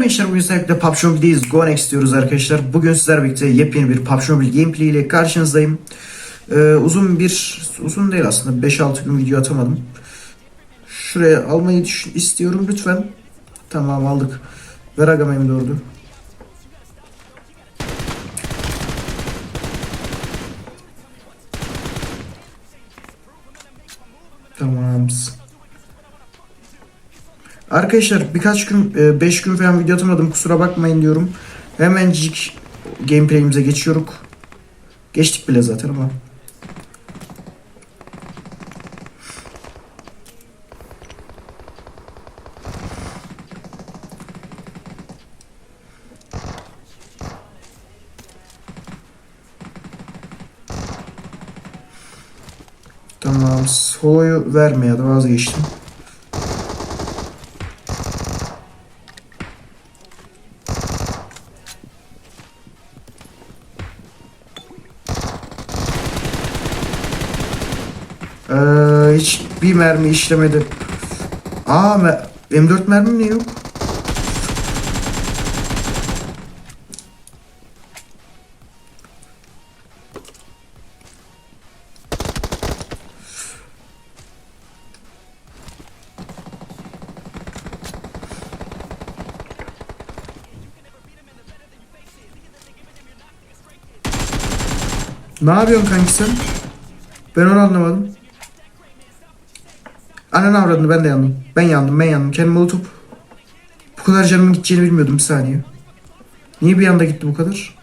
Merhaba gençler bugün sizlerle PUBG Mobile'deyiz. Go Next diyoruz arkadaşlar. Bugün sizlerle birlikte yepyeni bir PUBG Mobile gameplay ile karşınızdayım. Ee, uzun bir, uzun değil aslında 5-6 gün video atamadım. Şuraya almayı istiyorum lütfen. Tamam aldık. Ver agam M4'ü. Tamam. Arkadaşlar birkaç gün 5 gün falan video atamadım kusura bakmayın diyorum. Hemencik gameplay'imize geçiyoruz. Geçtik bile zaten ama. Tamam, soloyu vermeye de vazgeçtim. Ee, hiç bir mermi işlemedi. Aa me- M4 mermim ne yok? Ne yapıyorsun kanki sen? Ben onu anlamadım. Ananı avradını ben de yandım. Ben yandım ben yandım. Kendim molotof. Bu kadar canımın gideceğini bilmiyordum bir saniye. Niye bir anda gitti bu kadar?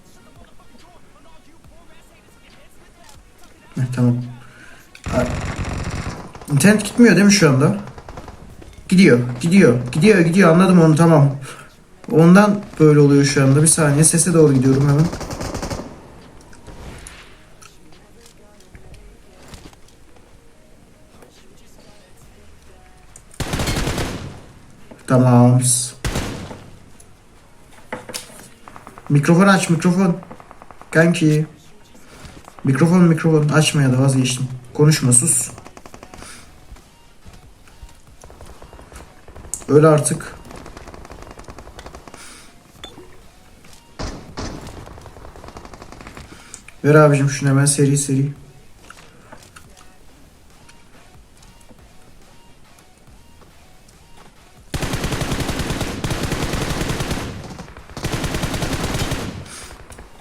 Heh, tamam. İnternet gitmiyor değil mi şu anda? Gidiyor, gidiyor, gidiyor, gidiyor. Anladım onu tamam. Ondan böyle oluyor şu anda. Bir saniye sese doğru gidiyorum hemen. Tamam. Mikrofon aç mikrofon. Kanki. Mikrofon mikrofon açmaya da vazgeçtim. Konuşma sus. Öyle artık. Ver abicim şunu hemen seri seri.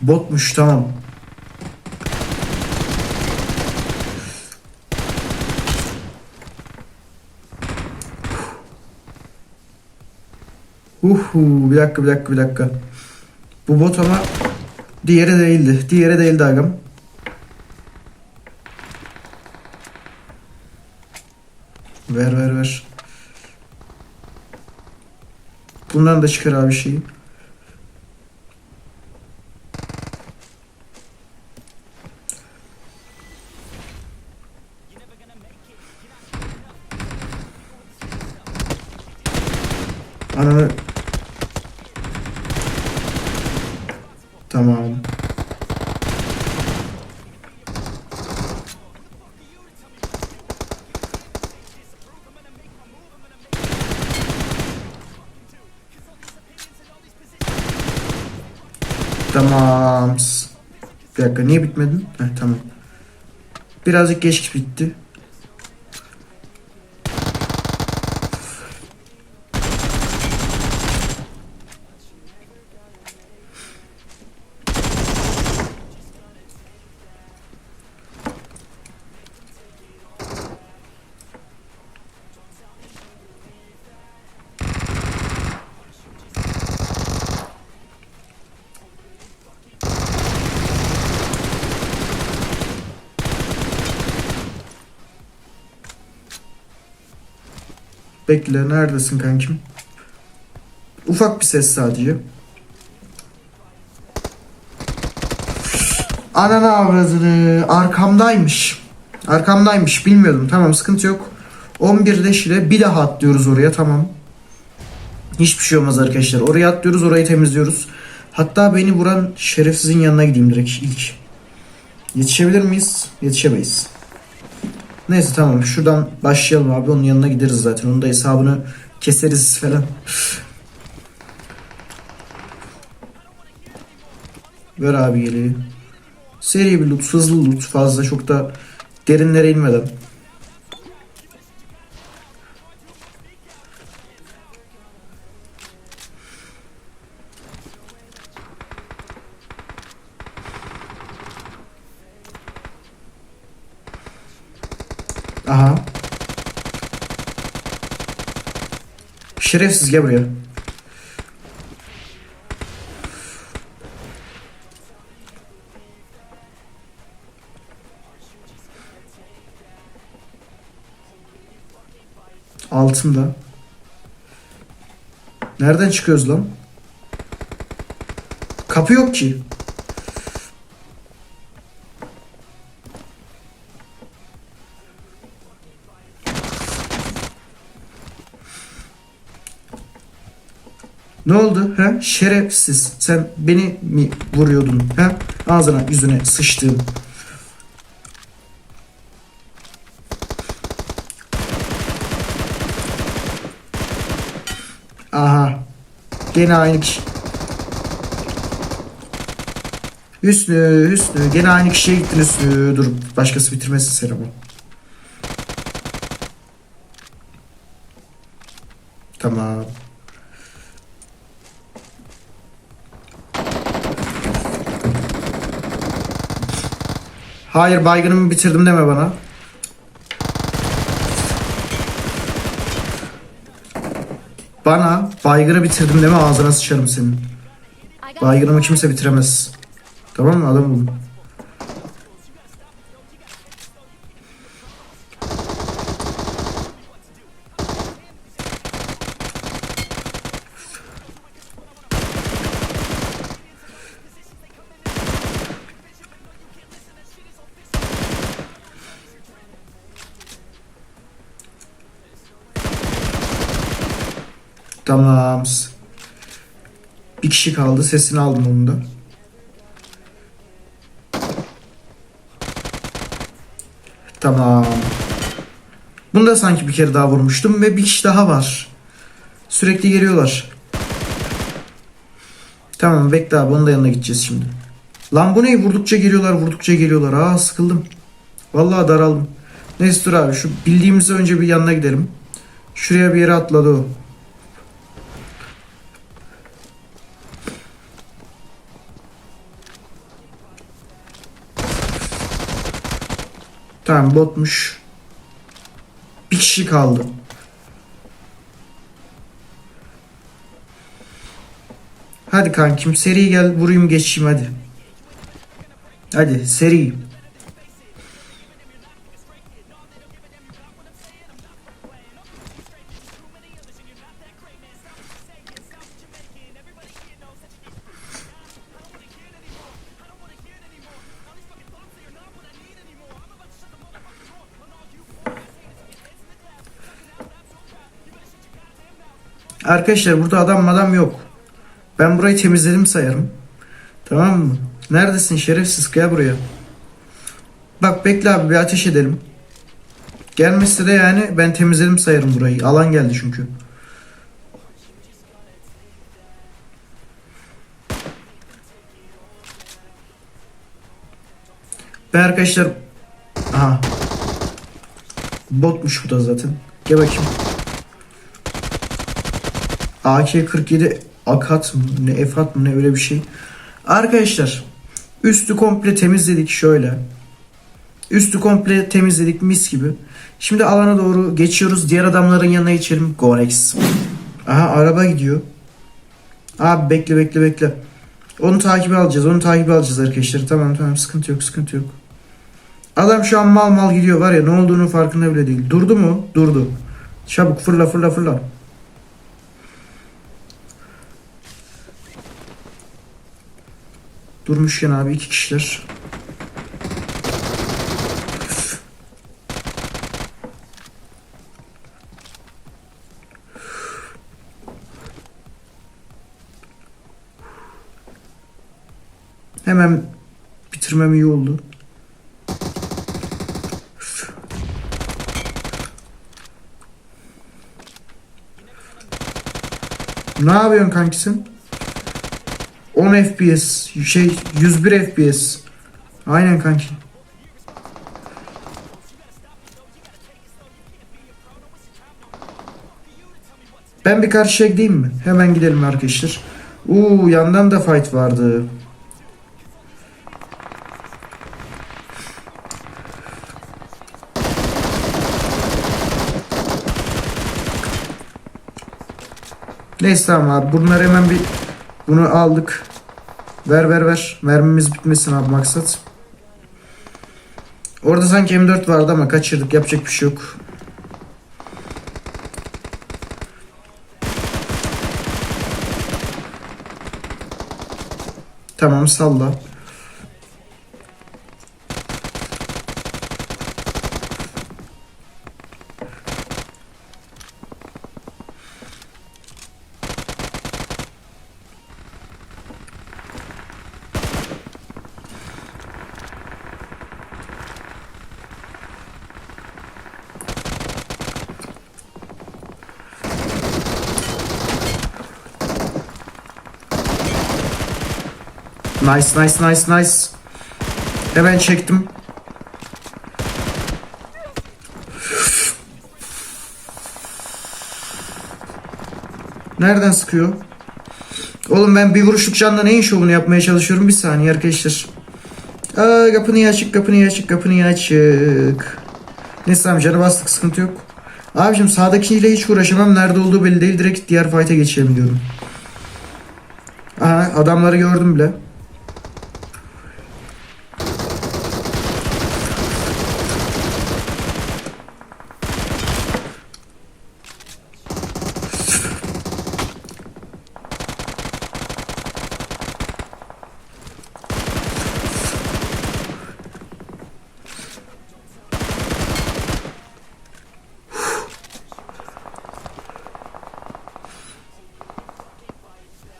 Botmuş tamam. Uhu bir dakika bir dakika bir dakika. Bu bot ama diğeri değildi. Diğeri değildi agam. Ver ver ver. Bundan da çıkar abi şeyi. Ananı... Tamam. Tamam. Bir dakika niye bitmedin? Heh, tamam. Birazcık geç bitti. Bekle neredesin kankim? Ufak bir ses sadece. Ananı avradını arkamdaymış. Arkamdaymış bilmiyordum tamam sıkıntı yok. 11 leş ile bir daha atlıyoruz oraya tamam. Hiçbir şey olmaz arkadaşlar. Oraya atlıyoruz orayı temizliyoruz. Hatta beni vuran şerefsizin yanına gideyim direkt ilk. Yetişebilir miyiz? Yetişemeyiz. Neyse tamam şuradan başlayalım abi onun yanına gideriz zaten. Onun da hesabını keseriz falan. Ver abi geliyor. Seri bir loot, hızlı loot fazla çok da derinlere inmeden. Şerefsiz gel buraya. Altında. Nereden çıkıyoruz lan? Kapı yok ki. He? Şerefsiz. Sen beni mi vuruyordun? He? Ağzına yüzüne sıçtığım. Aha. Gene aynı kişi. Hüsnü, Hüsnü. Gene aynı kişiye gittin Hüsnü. Dur başkası bitirmesin seni bu. Tamam. Hayır baygınımı bitirdim deme bana. Bana baygını bitirdim deme ağzına sıçarım senin. Baygınımı kimse bitiremez. Tamam mı adam bulun. Tamam. Bir kişi kaldı. Sesini aldım onun da. Tamam. Bunu da sanki bir kere daha vurmuştum ve bir kişi daha var. Sürekli geliyorlar. Tamam bekle abi onun da yanına gideceğiz şimdi. Lan bu ne? Vurdukça geliyorlar, vurdukça geliyorlar. Aa sıkıldım. Vallahi daraldım. Neyse dur abi şu bildiğimizi önce bir yanına gidelim. Şuraya bir yere atladı o. Tamam botmuş. Bir kişi kaldı. Hadi kankim seri gel vurayım geçeyim hadi. Hadi seri. Arkadaşlar burada adam madam yok. Ben burayı temizledim sayarım. Tamam mı? Neredesin şerefsiz gel buraya. Bak bekle abi bir ateş edelim. Gelmezse de yani ben temizledim sayarım burayı. Alan geldi çünkü. Ben arkadaşlar... Aha. Botmuş bu da zaten. Gel bakayım. AK-47 Akat mı ne Efat mı ne öyle bir şey. Arkadaşlar üstü komple temizledik şöyle. Üstü komple temizledik mis gibi. Şimdi alana doğru geçiyoruz. Diğer adamların yanına geçelim. Gorex. Aha araba gidiyor. Abi bekle bekle bekle. Onu takibi alacağız. Onu takibi alacağız arkadaşlar. Tamam tamam sıkıntı yok sıkıntı yok. Adam şu an mal mal gidiyor var ya ne olduğunu farkında bile değil. Durdu mu? Durdu. Çabuk fırla fırla fırla. Durmuşken abi iki kişiler. Hemen bitirmem iyi oldu. Ne yapıyorsun kankisin? 10 FPS. Şey 101 FPS. Aynen kanki. Ben bir karşıya gideyim mi? Hemen gidelim arkadaşlar. Uuu yandan da fight vardı. Neyse tamam abi bunları hemen bir bunu aldık. Ver ver ver. Mermimiz bitmesin abi maksat. Orada sanki M4 vardı ama kaçırdık yapacak bir şey yok. Tamam salla. Nice nice nice nice. Hemen çektim. Nereden sıkıyor? Oğlum ben bir vuruşluk canla neyin şovunu yapmaya çalışıyorum. Bir saniye arkadaşlar. Aa, kapını açık, kapını açık, kapını açık. Neyse tamam canı bastık sıkıntı yok. Abicim sağdakiyle hiç uğraşamam. Nerede olduğu belli değil. Direkt diğer fight'a geçelim diyorum. Aha adamları gördüm bile.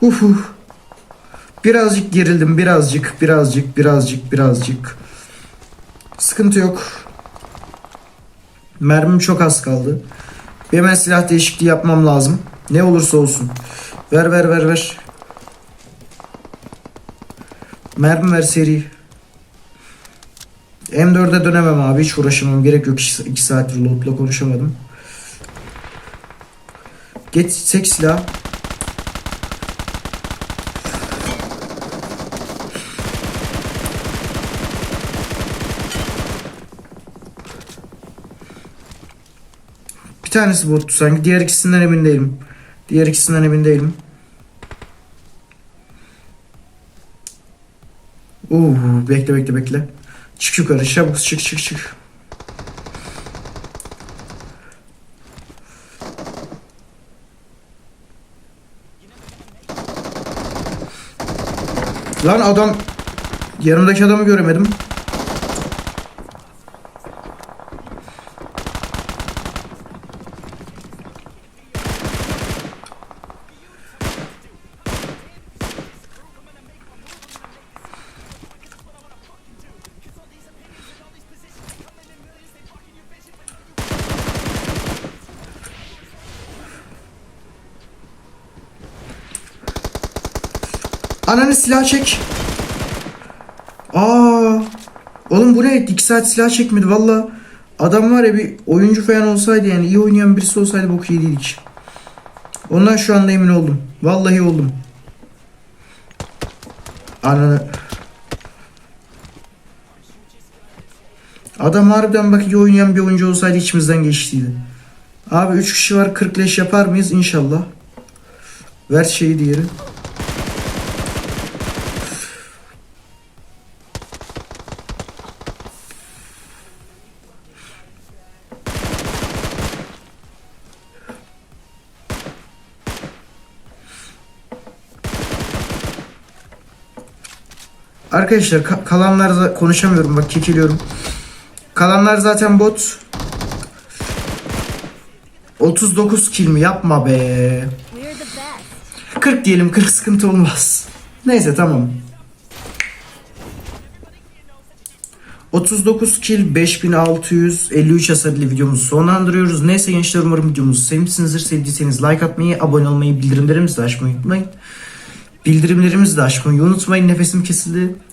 Uf uf. Birazcık gerildim. Birazcık, birazcık, birazcık, birazcık. Sıkıntı yok. Mermim çok az kaldı. Bir Hemen silah değişikliği yapmam lazım. Ne olursa olsun. Ver ver ver ver. Mermi ver seri. M4'e dönemem abi. Hiç uğraşamam. Gerek yok. 2 saattir lootla konuşamadım. Geçsek silah. Tanesi bottu sanki. Diğer ikisinden emin değilim. Diğer ikisinden emin değilim. Uh, bekle bekle bekle. Çık yukarı çabuk çık çık çık. Lan adam yanımdaki adamı göremedim. Ananı silah çek. Aa. Oğlum bu ne? 2 saat silah çekmedi valla. Adam var ya bir oyuncu falan olsaydı yani iyi oynayan birisi olsaydı bok yediydik. Ondan şu anda emin oldum. Vallahi oldum. Ananı. Adam harbiden bak iyi oynayan bir oyuncu olsaydı içimizden geçtiydi. Abi 3 kişi var 40 leş yapar mıyız? İnşallah. Ver şeyi diğeri. Arkadaşlar ka- kalanlar konuşamıyorum bak kekeliyorum. Kalanlar zaten bot. 39 kill mi yapma be. We're the best. 40 diyelim 40 sıkıntı olmaz. Neyse tamam. 39 kill 5653 hasarlı videomuzu sonlandırıyoruz. Neyse gençler umarım videomuzu sevmişsinizdir. Sevdiyseniz like atmayı, abone olmayı, bildirimlerimizi de açmayı unutmayın. Bildirimlerimizi de açmayı unutmayın. Nefesim kesildi.